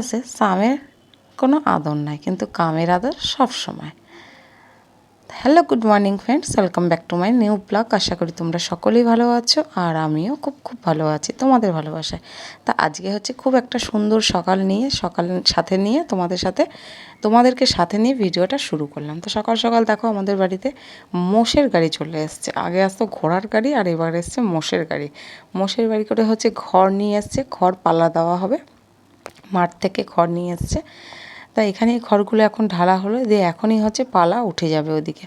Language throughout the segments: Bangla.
আছে, সামের কোনো আদর নাই, কিন্তু কামের আদর সব সময় hello good morning friends welcome back to my new blog আশা করি তোমরা সকলেই ভালো আছো, আর আমিও খুব খুব ভালো আছি, তোমাদের ভালোবাসায়। তা আজকে হচ্ছে খুব একটা সুন্দর সকাল নিয়ে, সকাল সাথে নিয়ে তোমাদের সাথে, তোমাদেরকে সাথে নিয়ে ভিডিওটা শুরু করলাম। তো সকাল সকাল দেখো আমাদের বাড়িতে মোষের গাড়ি চলে এসছে। আগে আসতো ঘোড়ার গাড়ি, আর এবার এসছে মোষের গাড়ি। মোষের গাড়ি করে হচ্ছে ঘর নিয়ে এসছে, ঘর পাল্লা দেওয়া হবে। মাঠ থেকে খড় নিয়ে এসছে। তা এখানে খড়গুলো এখন ঢালা হলো, দিয়ে এখনই হচ্ছে পালা উঠে যাবে ওদিকে।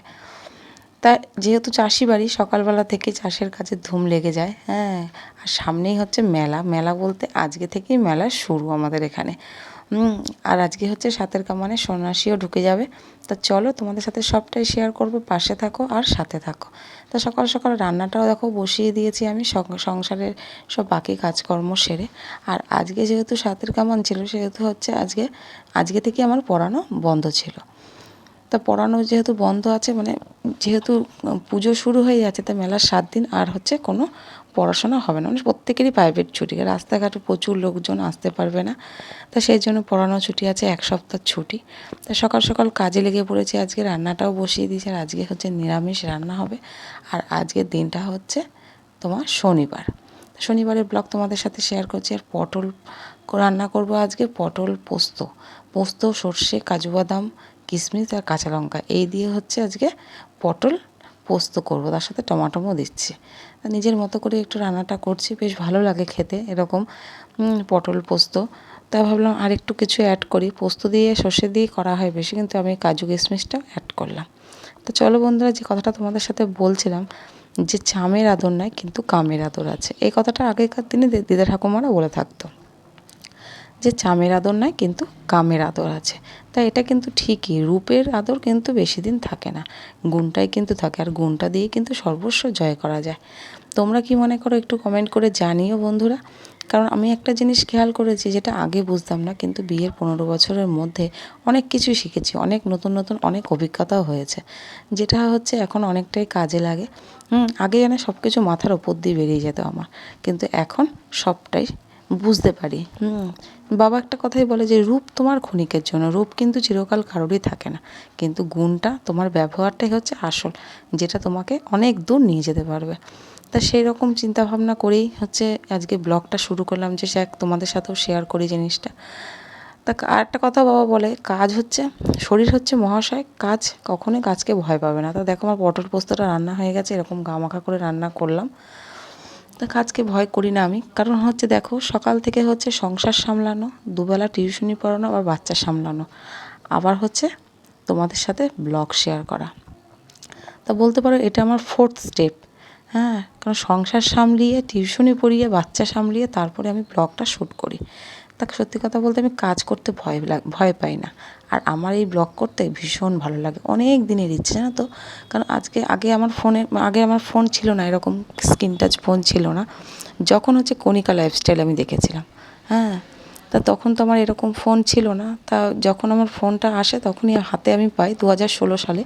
তা যেহেতু চাষি বাড়ি, সকালবেলা থেকে চাষের কাজে ধুম লেগে যায় হ্যাঁ। আর সামনেই হচ্ছে মেলা। মেলা বলতে আজকে থেকেই মেলা শুরু আমাদের এখানে। আর আজকে হচ্ছে সাতের কামানে সন্ন্যাসীও ঢুকে যাবে। তা চলো তোমাদের সাথে সবটাই শেয়ার করব, পাশে থাকো আর সাথে থাকো। তা সকাল সকাল রান্নাটাও দেখো বসিয়ে দিয়েছি আমি সংসারের সব বাকি কাজকর্ম সেরে। আর আজকে যেহেতু সাতের কামান ছিল, সেহেতু হচ্ছে আজকে আজকে থেকে আমার পড়ানো বন্ধ ছিল। তা পড়ানো যেহেতু বন্ধ আছে মানে যেহেতু পুজো শুরু হয়ে যাচ্ছে, তা মেলার সাত দিন আর হচ্ছে কোনো পড়াশোনা হবে না। মানে প্রত্যেকেরই প্রাইভেট ছুটি। রাস্তাঘাটে প্রচুর লোকজন আসতে পারবে না। তা সেই জন্য পড়ানো ছুটি আছে, এক সপ্তাহ ছুটি। তা সকাল সকাল কাজে লেগে পড়েছি, আজকে রান্নাটাও বসিয়ে দিয়েছি, আর আজকে হচ্ছে নিরামিষ রান্না হবে। আর আজকের দিনটা হচ্ছে তোমার শনিবার। শনিবারের ব্লগ তোমাদের সাথে শেয়ার করছি। আর পটল রান্না করব আজকে, পটল পোস্ত। পোস্ত, সর্ষে, কাজু বাদাম, কিশমিশ আর কাঁচা লঙ্কা। এই দিয়ে হচ্ছে আজকে পটল পোস্ত করব, তার সাথে টমাটোমও দিচ্ছি। নিজের মতো করে একটু রান্নাটা করছি, বেশ ভালো লাগে খেতে এরকম পটল পোস্ত। তা ভাবলাম আর একটু কিছু অ্যাড করি, পোস্ত দিয়ে সর্ষে দিয়ে করা হয় বেশি, কিন্তু আমি কাজু কিশমিশটা অ্যাড করলাম। তো চলো বন্ধুরা, যে কথাটা তোমাদের সাথে বলছিলাম, যে চামের আদর নয়, কিন্তু কামের আদর আছে। এই কথাটা আগেকার দিনে দিদা ঠাকুমারা বলে থাকতো। যে চামের আদর নয়, কিন্তু কামের আদর আছে। তাই এটা কিন্তু ঠিকই, রূপের আদর কিন্তু বেশি দিন থাকে না, গুণটাই কিন্তু থাকে, আর গুণটা দিয়ে কিন্তু সর্বস্ব জয় করা যায়। তোমরা কি মনে করো, একটু কমেন্ট করে জানিও বন্ধুরা। কারণ আমি একটা জিনিস খেয়াল করেছি যেটা আগে বুঝতাম না, কিন্তু বিয়ের পনেরো বছরের মধ্যে অনেক কিছু শিখেছি, অনেক নতুন নতুন অনেক অভিজ্ঞতাও হয়েছে। যেটা হচ্ছে এখন অনেকটাই কাজে লাগে। হুম, আগে যেন সব কিছু মাথার ওপর দিয়ে বেরিয়ে যেত আমার, কিন্তু এখন সবটাই বুঝতে পারি। হুম। বাবা একটা কথাই বলে যে, রূপ তোমার ক্ষণিকের জন্য। রূপ কিন্তু চিরকাল কারোরই থাকে না। কিন্তু গুণটা তোমার ব্যবহারটাই হচ্ছে আসল, যেটা তোমাকে অনেক দূর নিয়ে যেতে পারবে। তা সেই রকম চিন্তাভাবনা করেই হচ্ছে আজকে ব্লগটা শুরু করলাম যে সে তোমাদের সাথেও শেয়ার করি জিনিসটা। তা আর একটা কথা বাবা বলে, কাজ হচ্ছে, শরীর হচ্ছে মহাশয়, কাজ কখনোই কাজকে ভয় পাবে না। তা দেখো, আমার পটল পোস্তটা রান্না হয়ে গেছে, এরকম গামাখা করে রান্না করলাম। কাজকে ভয় করি না আমি। কারণ হচ্ছে দেখো, সকাল থেকে হচ্ছে সংসার সামলানো, দুবেলা টিউশনি পড়ানো আবার বাচ্চা সামলানো। আবার হচ্ছে তোমাদের সাথে ব্লগ শেয়ার করা। তা বলতে পারো এটা আমার ফোর্থ স্টেপ হ্যাঁ? কারণ সংসার সামলিয়ে, টিউশনি পড়িয়ে, বাচ্চা সামলিয়ে তারপরে আমি ব্লগটা শ্যুট করি। তা সত্যি কথা বলতে আমি কাজ করতে ভয় ভয় পাই না। আর আমার এই ব্লগ করতে ভীষণ ভালো লাগে। অনেক দিনের ইচ্ছে, জানো তো? কারণ আজকে আগে আমার ফোনে আগে আমার ফোন ছিল না, এরকম স্ক্রিন টাচ ফোন ছিল না। যখন হচ্ছে কণিকা লাইফস্টাইল আমি দেখেছিলাম। হ্যাঁ? তা তখন তো আমার এরকম ফোন ছিল না। তা যখন আমার ফোনটা আসে, তখনই হাতে আমি পাই দু হাজার ষোলো সালে।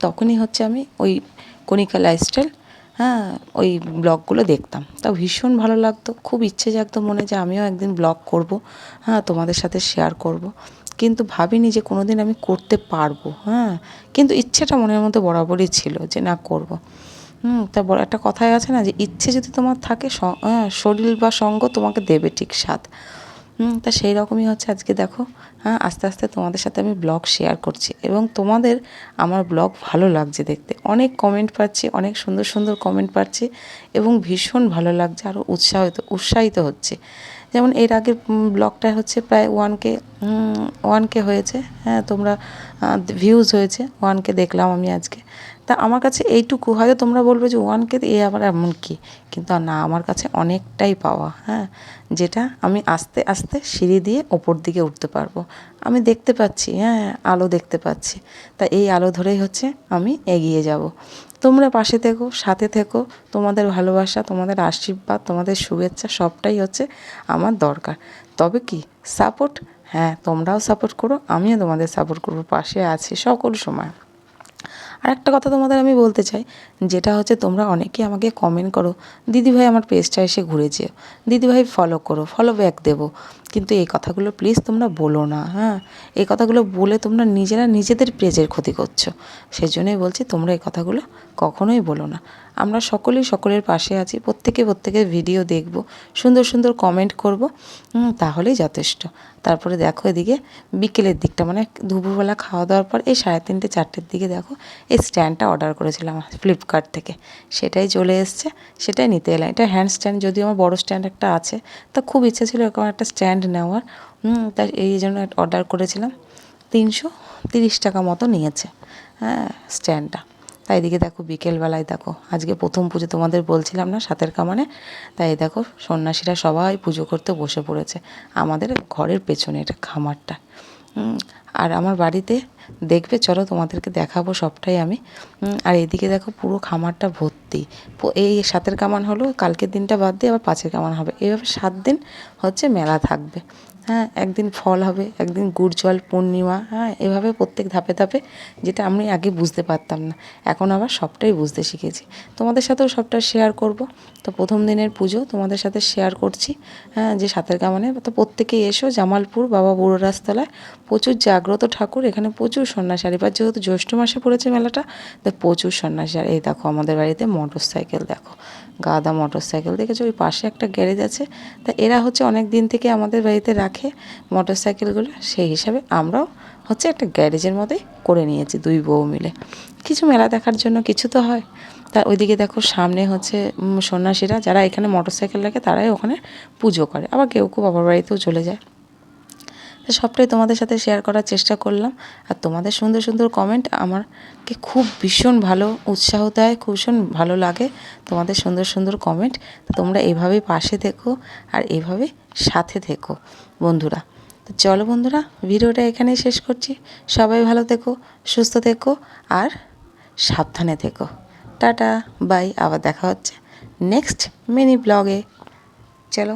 তখনই হচ্ছে আমি ওই কণিকা লাইফস্টাইল হ্যাঁ ওই ব্লগগুলো দেখতাম। তা ভীষণ ভালো লাগতো। খুব ইচ্ছে জাগতো মনে যে আমিও একদিন ব্লগ করব। হ্যাঁ তোমাদের সাথে শেয়ার করব। কিন্তু ভাবিনি যে কোনো দিন আমি করতে পারব। হ্যাঁ কিন্তু ইচ্ছেটা মনের মধ্যে বরাবরই ছিল যে না করব। হুম, তা বড় একটা কথাই আছে না যে ইচ্ছে যদি তোমার থাকে হ্যাঁ শরীর বা সঙ্গ তোমাকে দেবে ঠিক সাথ তা সেই রকমই হচ্ছে আজকে দেখো। হ্যাঁ আস্তে আস্তে তোমাদের সাথে আমি ব্লগ শেয়ার করছি এবং তোমাদের আমার ব্লগ ভালো লাগছে দেখতে। অনেক কমেন্ট পাচ্ছি, অনেক সুন্দর সুন্দর কমেন্ট পাচ্ছি এবং ভীষণ ভালো লাগছে আরও উৎসাহিত উৎসাহিত হচ্ছে। যেমন এর আগের ব্লগটা হচ্ছে প্রায় ওয়ান কে ওয়ান কে হয়েছে। হ্যাঁ তোমরা ভিউজ হয়েছে। ওয়ান কে দেখলাম আমি আজকে। তা আমার কাছে এইটুকু, হয়তো তোমরা বলবে যে ওয়ান কে এ আবার এমন কি? কিন্তু না, আমার কাছে অনেকটাই পাওয়া হ্যাঁ যেটা আমি আস্তে আস্তে সিঁড়ি দিয়ে ওপর দিকে উঠতে পারব। আমি দেখতে পাচ্ছি হ্যাঁ আলো দেখতে পাচ্ছি। তা এই আলো ধরেই হচ্ছে আমি এগিয়ে যাব। তোমরা পাশে থেকো, সাথে থেকো। তোমাদের ভালোবাসা, তোমাদের আশীর্বাদ, তোমাদের শুভেচ্ছা সবটাই হচ্ছে আমার দরকার। তবে কি সাপোর্ট হ্যাঁ তোমরাও সাপোর্ট করো আমিও তোমাদের সাপোর্ট করব পাশে আছি সকল সময়। আর একটা কথা তোমাদের আমি বলতে চাই, যেটা হচ্ছে তোমরা অনেকে আমাকে কমেন্ট করো, দিদিভাই, আমার পেজটা এসে ঘুরে যেও। দিদিভাই ফলো করো ফলো ব্যাক দেবো। কিন্তু এই কথাগুলো প্লিজ তোমরা বলো না হ্যাঁ? এই কথাগুলো বলে তোমরা নিজেরা নিজেদের পেজের ক্ষতি করছ। সেই জন্যই বলছি তোমরা এই কথাগুলো কখনোই বলো না। আমরা সকলেই সকলের পাশে আছি, প্রত্যেকে প্রত্যেকের ভিডিও দেখব, সুন্দর সুন্দর কমেন্ট করব তাহলেই যথেষ্ট। তারপরে দেখো এদিকে বিকেলের দিকটা মানে দুপুরবেলা খাওয়া দাওয়ার পর এই সাড়ে তিনটে, চারটের দিকে দেখো এই স্ট্যান্ডটা অর্ডার করেছিলাম ফ্লিপকার্ট থেকে। সেটাই চলে এসছে, সেটাই নিতে এলাম। এটা হ্যান্ড স্ট্যান্ড যদিও আমার বড় স্ট্যান্ড একটা আছে, তা খুব ইচ্ছা ছিল এরকম একটা স্ট্যান্ড নেওয়ার। তাই এই জন্য অর্ডার করেছিলাম। তিনশো তিরিশ টাকা মতো নিয়েছে হ্যাঁ স্ট্যান্ডটা তাই এদিকে দেখো বিকেলবেলায় দেখো, আজকে প্রথম পুজো তোমাদের বলছিলাম না সাতের কামানে? তাই দেখো সন্ন্যাসীরা সবাই পুজো করতে বসে পড়েছে। আমাদের ঘরের পেছনে এটা খামারটা। আর আমার বাড়িতে দেখবে, চলো তোমাদেরকে দেখাবো সবটাই আমি। আর এদিকে দেখো পুরো খামারটা ভর্তি। এই সাতের কামান হলো, কালকের দিনটা বাদ দিয়ে আবার পাঁচের কামান হবে। এইভাবে সাত দিন হচ্ছে মেলা থাকবে। হ্যাঁ একদিন ফল হবে, একদিন গুড় জল, পূর্ণিমা হ্যাঁ এভাবে প্রত্যেক ধাপে ধাপে যেটা আমি আগে বুঝতে পারতাম না, এখন আবার সবটাই বুঝতে শিখেছি। তোমাদের সাথেও সবটা শেয়ার করব। তো প্রথম দিনের পুজো তোমাদের সাথে শেয়ার করছি হ্যাঁ যে সাঁতার কামানে। তো প্রত্যেকেই এসো জামালপুর বাবা বুড়ো রাজতলায়। প্রচুর জাগ্রত ঠাকুর, এখানে প্রচুর সন্ন্যাসী আর এবার যেহেতু জ্যৈষ্ঠ মাসে পড়েছে মেলাটা, তো প্রচুর সন্ন্যাসী আর এই দেখো আমাদের বাড়িতে মোটর সাইকেল দেখো। গাদা মোটর সাইকেল দেখেছ? ওই পাশে একটা গ্যারেজ আছে। তা এরা হচ্ছে অনেক দিন থেকে আমাদের বাড়িতে রাখে। মোটর সাইকেলগুলো সেই হিসাবে আমরাও হচ্ছে একটা গ্যারেজের মধ্যে করে নিয়েছি দুই বউ মিলে। কিছু মেলা দেখার জন্য কিছু তো হয়। তা ওইদিকে দেখো সামনে হচ্ছে সন্ন্যাসীরা, যারা এখানে মোটর সাইকেল রাখে, তারাই ওখানে পুজো করে। আবার কেউ কেউ বাবার বাড়িতেও চলে যায়। তো সবটাই তোমাদের সাথে শেয়ার করার চেষ্টা করলাম। আর তোমাদের সুন্দর সুন্দর কমেন্ট আমারকে খুব ভীষণ ভালো উৎসাহ দেয়, খুব ভীষণ ভালো লাগে তোমাদের সুন্দর সুন্দর কমেন্ট তো তোমরা এভাবেই পাশে থেকো আর এভাবে সাথে থেকো বন্ধুরা। তো চলো বন্ধুরা, ভিডিওটা এখানেই শেষ করছি। সবাই ভালো থেকো, সুস্থ থেকো আর সাবধানে থেকো। টাটা বাই আবার দেখা হচ্ছে নেক্সট মিনি ব্লগে চলো।